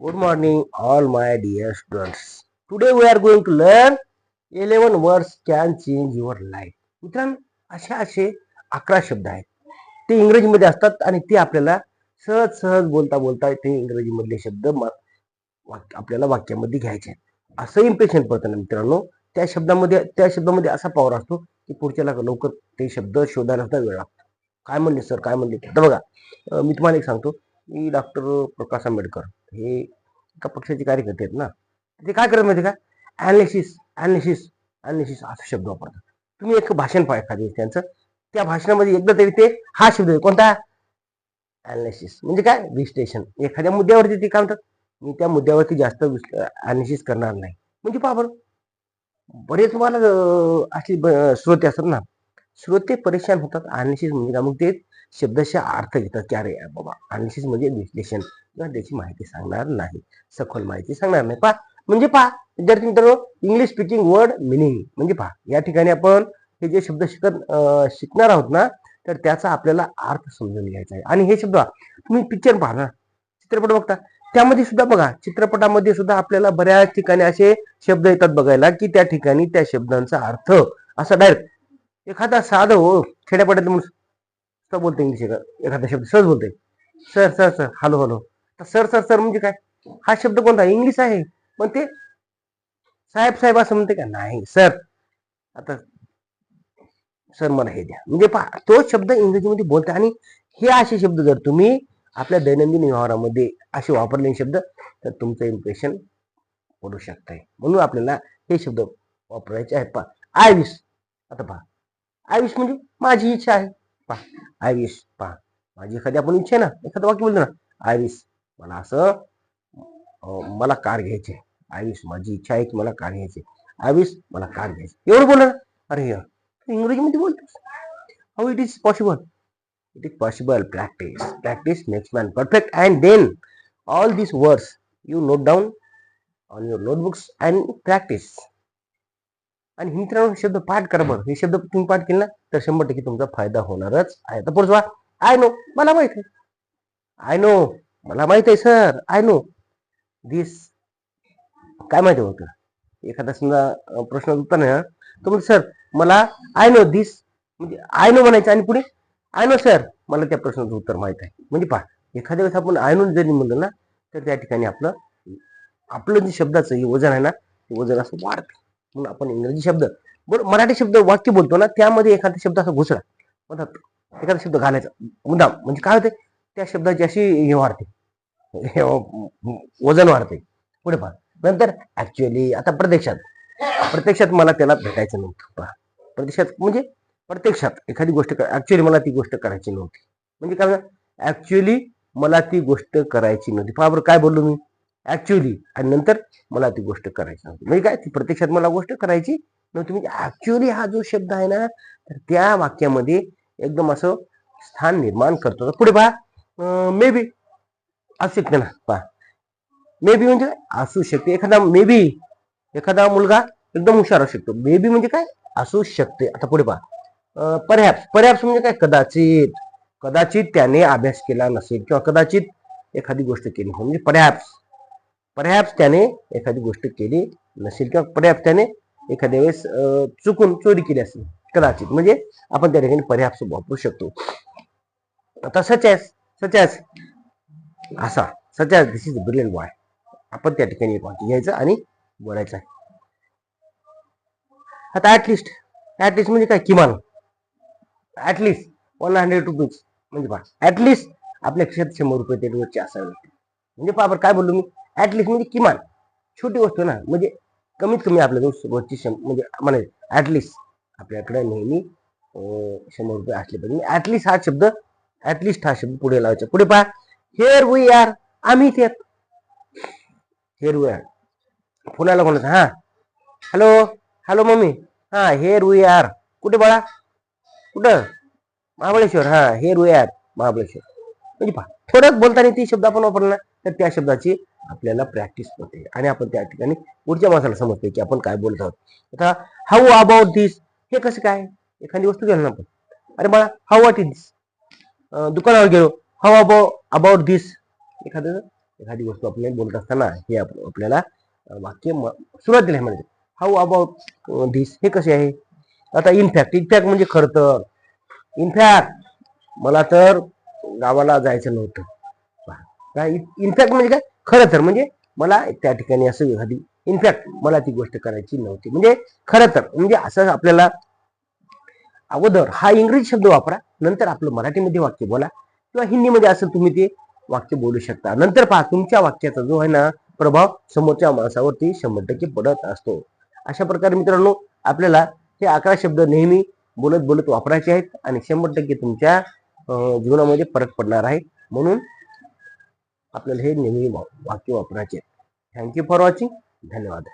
morning, all my dear students. Today we are going to learn 11 words can change your life. मित्रांनो असे असे अकरा शब्द आहेत. ते इंग्रजीमध्ये असतात आणि ते आपल्याला सहज सहज बोलता बोलता ते इंग्रजीमधले शब्द वाक्य आपल्याला वाक्यामध्ये घ्यायचे आहेत. असं इम्प्रेशन पडतं ना मित्रांनो त्या शब्दामध्ये त्या शब्दामध्ये असा पॉवर असतो की पुढच्याला लवकर ते शब्द शोधायला सुद्धा वेळ लागतो. काय म्हणले सर काय म्हणले? तर बघा मी तुम्हाला एक सांगतो. मी डॉक्टर प्रकाश आंबेडकर हे एका पक्षाचे कार्यकर्ते आहेत ना. ते काय करत माहिती का? अनालिसिस अनालिसिस अनालिसिस असा शब्द वापरतात. तुम्ही एक भाषण पहा एखादी त्यांचं. त्या भाषणामध्ये एकदा तरी ते हा शब्द कोणता? अनालिसिस म्हणजे काय? विश्लेषण एखाद्या मुद्द्यावरती ते काय म्हणतात? मी त्या मुद्द्यावरती जास्त अनालिसिस करणार नाही. म्हणजे पहा बरं. बरेच तुम्हाला अं, असे ब- श्रोते असतात ना. श्रोते परेशान होतात. अनालिसिस म्हणजे काय? मग ते शब्दशः अर्थ घेतात की अरे बाबा. अनालिसिस म्हणजे विश्लेषण. किंवा त्याची माहिती सांगणार नाही. सखोल माहिती सांगणार नाही. पहा. म्हणजे पहा. विद्यार्थी मित्रांनो इंग्लिश स्पीकिंग वर्ड मिनिंग म्हणजे पहा. या ठिकाणी आपण हे जे शब्द शिकत शिकणार आहोत ना तर त्याचा आपल्याला अर्थ समजून घ्यायचा आहे. आणि हे शब्द तुम्ही पिक्चर पहा ना चित्रपट बघता. त्यामध्ये सुद्धा बघा. चित्रपटामध्ये सुद्धा आपल्याला बऱ्याच ठिकाणी असे शब्द येतात बघायला की त्या ठिकाणी त्या शब्दांचा अर्थ असा डायरेक्ट एखादा साधं हो खेड्यापाड्यात तर बोलते बोलतो इंग्लिश एखादा शब्द सहज बोलतोय sir sir sir hello hello तर सर सर सर म्हणजे काय? हा शब्द कोणता? इंग्लिश आहे. पण ते साहेब साहेब असं म्हणते का? नाही सर आता सर मला हे द्या. म्हणजे पहा तो शब्द इंग्रजीमध्ये बोलते आणि हे असे शब्द जर तुम्ही आपल्या दैनंदिन व्यवहारामध्ये असे वापरले शब्द तर तुमचं इम्प्रेशन पडू शकतंय. म्हणून आपल्याला हे शब्द वापरायचे आहेत. पहा आय विश आता पहा. आय विश म्हणजे माझी इच्छा आहे. पहा. आय विश पहा माझी एखादी आपण इच्छा आहे ना एखादं वाक्य बोलतो ना आय विश मला असं मला कार घ्यायची आय विश माझी इच्छा आहे की मला कार घ्यायची आय मला कार घ्यायची एवढं बोलणार अरे तू इंग्रजीमध्ये बोलतोस? How it is possible it is possible practice practice makes man perfect and then all this words you note down on your notebooks and practice आणि मित्रांनो शब्द पाठ करा बरं. हे शब्द तुम्ही पाठ केले ना तर शंभर टक्के तुमचा फायदा होणारच आहे. तर पुढचा आय नो मला माहीत आहे. आय नो मला माहीत आहे सर. I know. दिस काय माहिती होतं? एखादा समजा प्रश्न उत्तर नाही ना तर म्हणजे सर मला आय नो दिस म्हणजे आय नो म्हणायचं. आणि पुढे आय नो सर मला त्या प्रश्नाचं उत्तर माहीत आहे. म्हणजे पहा एखाद्या वेळेस आपण आय नो जरी म्हणलं ना तर त्या ठिकाणी आपलं आपलं जे शब्दाचं हे वजन आहे ना ते वजन असं वाढतं. म्हणून आपण इंग्रजी शब्द बरं मराठी शब्द वाक्य बोलतो ना त्यामध्ये एखादा शब्द असा घुसला म्हणतात एखादा शब्द घालायचा मुद्दाम म्हणजे काय होते त्या शब्दाची अशी हे वाढते हे वजन वाढते पुढे पहा. नंतर ऍक्च्युअली आता प्रत्यक्षात प्रत्यक्षात मला त्याला भेटायचं नव्हतं पहा. प्रत्यक्षात म्हणजे प्रत्यक्षात एखादी गोष्ट ऍक्च्युअली मला ती गोष्ट करायची नव्हती. म्हणजे काय ऍक्च्युअली मला ती गोष्ट करायची नव्हती. पहा बरं काय बोललो मी? ऍक्च्युअली आणि नंतर मला ती गोष्ट करायची नव्हती. म्हणजे काय? ती प्रत्यक्षात मला गोष्ट करायची नव्हती. म्हणजे ऍक्च्युअली हा जो शब्द आहे ना तर त्या वाक्यामध्ये एकदम असं स्थान निर्माण करतो. पुढे पहा. मे बी असू शकते ना. पहा. मे बी म्हणजे असू शकते. एखादा मे बी एखादा मुलगा एकदम हुशार असू शकतो. मे बी म्हणजे काय? असू शकते. आता पुढे पहा. पर्याप्स पर्याप्स म्हणजे काय? कदाचित कदाचित त्याने अभ्यास केला नसेल किंवा कदाचित एखादी गोष्ट केली म्हणजे पर्याप्स पर्याप्स त्याने एखादी गोष्ट केली नसेल किंवा पर्याप्त त्याने एखाद्या वेळेस चुकून चोरी केली असेल कदाचित. म्हणजे आपण त्या ठिकाणी पर्याप्त वापरू शकतो. आता सचॅस सचॅस असा such as this is brilliant boy आपण त्या ठिकाणी एक घ्यायचं आणि बोलायचं आहे. आता ऍटलिस्ट ऍटलिस्ट म्हणजे काय? किमान. ऍटलिस्ट वन हंड्रेड रुपीज म्हणजे पहा ऍटलिस्ट आपल्या खिशात शंभर रुपये ते रोजचे असावे म्हणजे पहा बरं काय बोललो मी? ऍटलिस्ट म्हणजे किमान. छोटी वस्तू ना. म्हणजे कमीत कमी आपल्या रोजची शं- म्हणजे म्हणायचं ऍटलिस्ट आपल्याकडे नेहमी शंभर रुपये असले पाहिजे. म्हणजे ऍटलिस्ट हा शब्द ऍटलिस्ट हा शब्द पुढे लावायचा. पुढे पहा. हेअर वी आर आम्ही ते हेअर वी आर पुण्याला कोणाचं? हा. Hello hello mummy? हा हेअर वी आर कुठे बाळा? कुठं? महाबळेश्वर. हा हेअर वी आर महाबळेश्वर. म्हणजे पहा. थोडंच बोलताना ती शब्द आपण वापरला तर त्या शब्दाची आपल्याला प्रॅक्टिस होते. आणि आपण त्या ठिकाणी पुढच्या माणसाला समजते की आपण काय बोलत आहोत. आता हाऊ अबाउट दिस हे कसं काय? एखादी वस्तू घ्याल ना आपण. अरे मला हाऊ वॉट इज दिस दुकानावर गेलो. हाऊ अबाउ अबाउट दिस एखादं एखादी वस्तू आपल्याला बोलत असताना हे आपल्याला वाक्य म- सुरुवातीला म्हणजे हाऊ अबाउट दिस हे कसे आहे? आता इनफॅक्ट इनफॅक्ट म्हणजे खरं तर इनफॅक्ट मला तर गावाला जायचं नव्हतं. इनफॅक्ट म्हणजे काय? खरं तर म्हणजे मला त्या ठिकाणी असं एखादी इनफॅक्ट मला ती गोष्ट करायची नव्हती. म्हणजे खरं तर म्हणजे असं आपल्याला अगोदर हा इंग्रजी शब्द वापरा नंतर आपलं मराठीमध्ये वाक्य बोला किंवा हिंदीमध्ये असं तुम्ही ते वाक्य बोलू शकता. नंतर पहा तुमच्या वाक्याचा जो आहे ना प्रभाव समोरच्या माणसावरती शंभर टक्के पडत असतो. अशा प्रकारे मित्रांनो आपल्याला हे अकरा शब्द नेहमी बोलत बोलत वापरायचे आहेत आणि शंभर टक्के तुमच्या जीवनामध्ये फरक पडणार आहे. म्हणून आपल्याला हे नेहमी वाक्य वापरायचे थँक्यू फॉर वॉचिंग धन्यवाद.